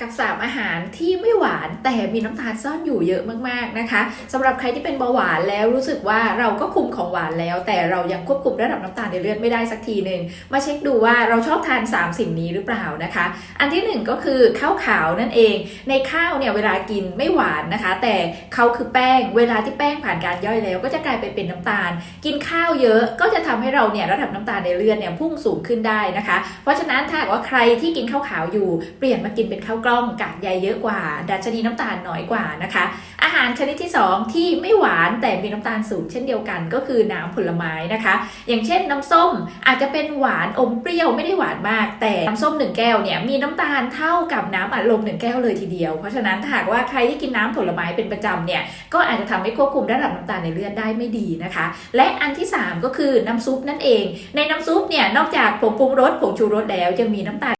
กับสามอาหารที่ไม่หวานแต่มีน้ำตาลซ่อนอยู่เยอะมากๆนะคะสำหรับใครที่เป็นเบาหวานแล้วรู้สึกว่าเราก็คุมของหวานแล้ว แต่เรายังควบคุมระดับน้ำตาลในเลือดไม่ได้สักทีหนึ่งมาเช็คดูว่าเราชอบทาน 3 สิ่งนี้หรือเปล่านะคะ อันที่หนึ่งก็คือข้าวขาวนั่นเอง ในข้าวเนี่ยเวลากินไม่หวานนะคะ แต่เขาคือแป้งเวลาที่แป้งผ่านการย่อยแล้ว ก็จะกลายไปเป็นน้ำตาล กินข้าวเยอะก็จะทำให้เราเนี่ยระดับน้ำตาลในเลือดเนี่ยพุ่งสูงขึ้นได้นะคะ เพราะฉะนั้นถ้าหากว่าใครที่กินข้าวขาวอยู่เปลี่ยนมากินเป็นข้าวกล้องกากใยเยอะกว่า ดัชนีน้ำตาลน้อยกว่านะคะ อาหารชนิดที่ 2 ที่ไม่หวานแต่มีน้ำตาลสูงเช่นเดียวกันก็คือน้ำผลไม้นะคะ อย่างเช่นน้ำส้มอาจจะเป็นหวานอมเปรี้ยวไม่ได้หวานมาก แต่น้ำส้มหนึ่งแก้วเนี่ยมีน้ำตาลเท่ากับน้ำอัดลมหนึ่งแก้วเลยทีเดียว เพราะฉะนั้นถ้าหากว่าใครที่กินน้ำผลไม้เป็นประจำเนี่ยก็อาจจะทำให้ควบคุมระดับน้ำตาลในเลือดได้ไม่ดีนะคะ และอันที่ 3 ก็คือน้ำซุปนั่นเอง ในน้ำซุปเนี่ยนอกจากผงปรุงรสผงชูรสแล้วยังมีน้ำตาล